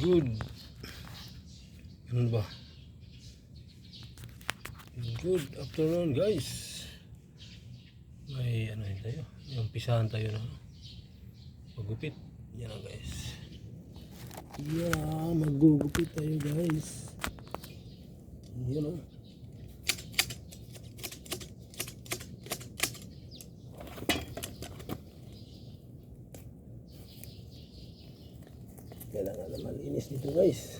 Good. Ano ba? Good afternoon guys. May ano yun tayo? Yung pisahan tayo na magupit. Yan na guys. Yeah, magugupit tayo guys. Yan o. Kailangan na malinis dito guys.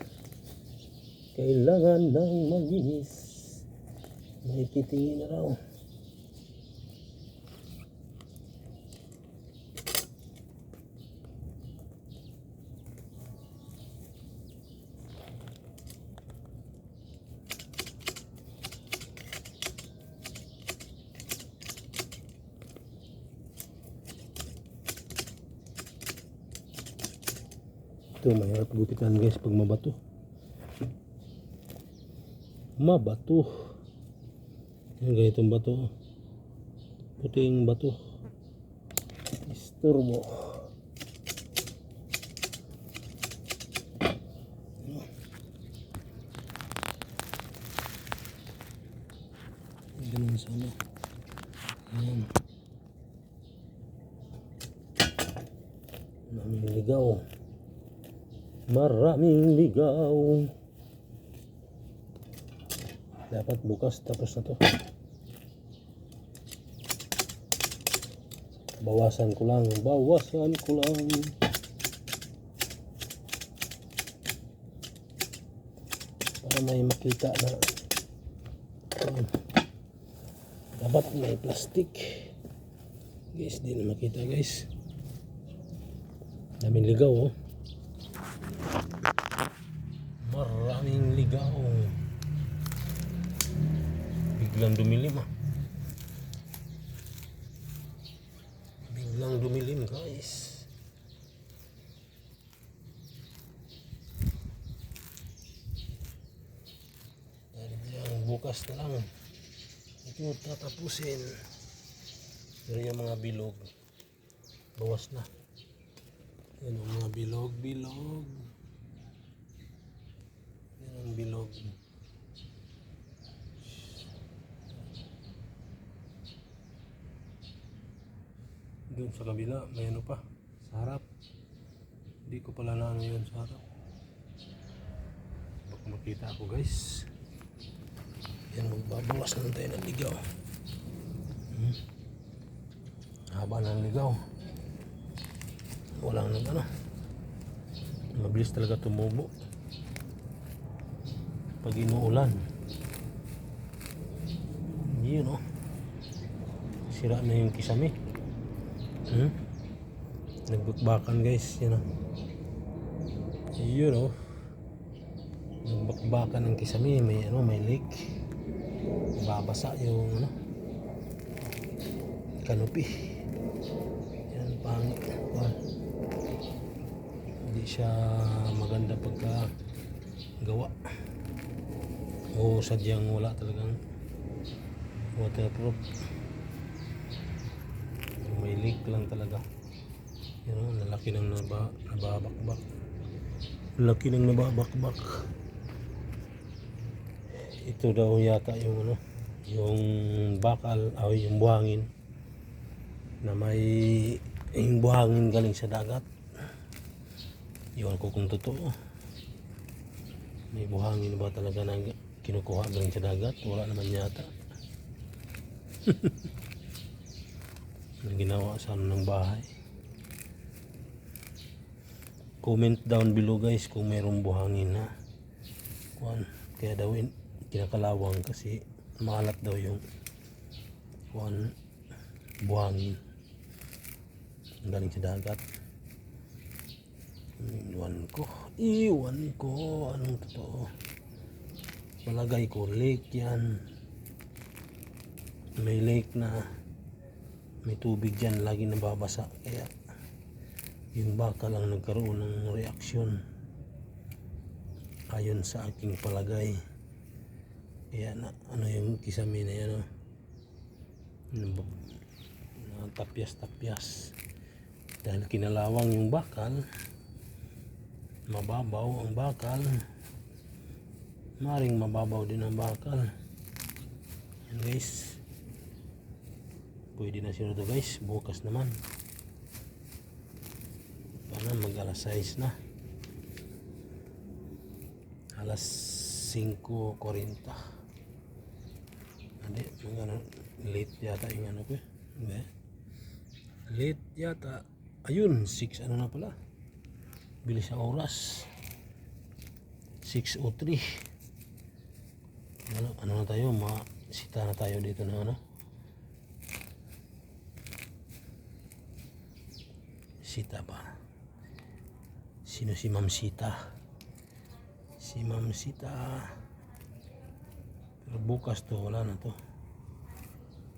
Kailangan nang malinis. May titingin na raw. Ito, mahirap gupitan guys pag mabato. Mabato. Yan ganitong bato. Puting bato. Isturbo. Ganun sana. Ayan. Maraming ligaw. Maraming ligaw. Dapat bukas tapos na to. Bawasan ko lang, bawasan ko lang. Para may makita na. Dapat may plastic. Guys, di na makita guys. Daming ligaw oh. Maraming ligaw. Biglang dumilim ah. Biglang dumilim guys. Dahil bukas na lang. Ito tatapusin. Pero yung mga bilog, bawas na. Yan mga bilog, bilog. Yan ang bilog. Doon sa kabila, may ano pa, sa harap. Hindi ko pala na ano yun sa harap. Baka makita ako guys. Yan, magbabawas lang tayo ng ligaw. Hmm. Haba ng ligaw. Walang nag ano. Mabilis talaga tumubo. Pag inuulan. Yun oh. Sira na yung kisame. Hmm? Nagbakbakan guys. Yan oh. Yun oh. Nagbakbakan ng kisame. May ano, may leak. Babasa yung ano. Canopy. Yan pangit. Yan. Hindi siya maganda pagka gawa. O sadyang wala talagang waterproof. May leak lang talaga. Yan o, lalaki ng naba, nababakbak. Laki ng nababakbak. Ito daw yata yung ano, yung bakal, o yung buhangin na may yung buhangin galing sa dagat. Iwan ko kung totoo. May buhangin ba talaga na kinukuha galing sa dagat? Wala naman yata. Ang ginawa sa ano ng bahay. Comment down below guys kung mayroong buhangin na. Kuan, kaya daw in, kinakalawang kasi maalat daw yung kuan buhangin galing sa dagat. Iwan ko. Iwan ko. Anong totoo? Palagay ko lake yan. May lake na may tubig dyan. Lagi nababasa. Kaya yung baka lang nagkaroon ng reaksyon. Ayon sa aking palagay. Kaya na, ano yung kisame na yan. Oh. Na tapyas-tapyas. Dahil kinalawang yung bakal, mababaw ang bakal maring mababaw din ang bakal yan guys. Pwede na siguro to guys. Bukas naman. Para mag alas 6 na. Alas 5.40 hindi mag ano late yata yung ano ko eh. Hindi. Late yata. Ayun 6 ano na pala. Bilis ang oras. 6.03 ano, ano na tayo? Masita na tayo dito na ano? Sita ba? Sino si Ma'am Sita? Si Ma'am Sita. Pero bukas to wala na to.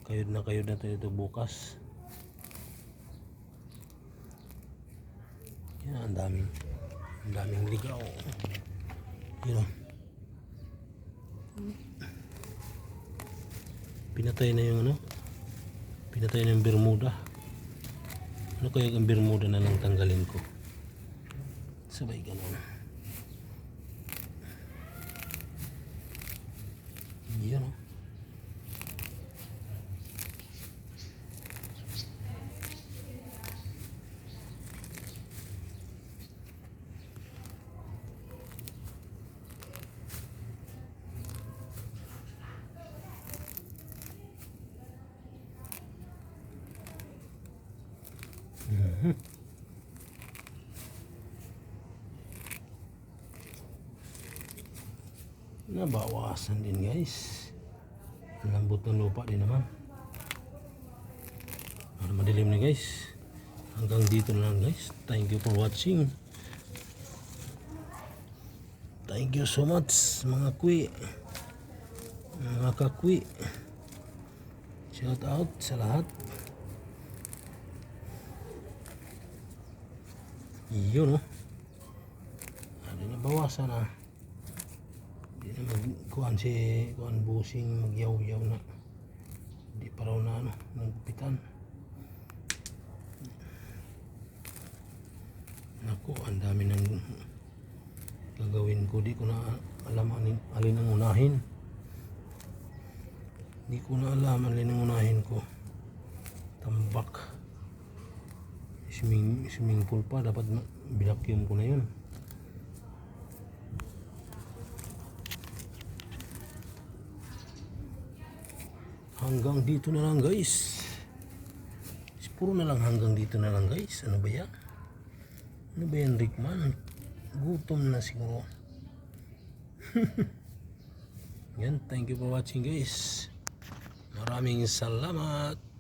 Kayod na kayod na to dito bukas. Yan ang daming ang daming ligaw. Yun o pinatay na yung ano? Pinatay na yung Bermuda. Ano kaya ang Bermuda na lang tanggalin ko? Sabay ganun. Yun o nabawasan din guys. Lambot ng lupa din naman. Para madilim na guys. Hanggang dito na lang guys. Thank you for watching. Thank you so much mga kwi. Mga kakwi. Shout out sa lahat yun oh ano na bawasan ah Di na mag kuhan si kuhan busing magyaw-yaw na. Di pa raw na ano, nagpitan. Naku, ang dami ng gagawin ko. Di ko na alam alin, alin ang unahin. Di ko na alam alin ang unahin ko. Tambak. Swimming, swimming pool pa. Dapat binakyum ko na yun. hanggang dito na lang guys. Puro na lang hanggang dito na lang guys. Ano ba yan? Ano ba yan Rickman gutom na siguro. Yan thank you for watching guys. Maraming salamat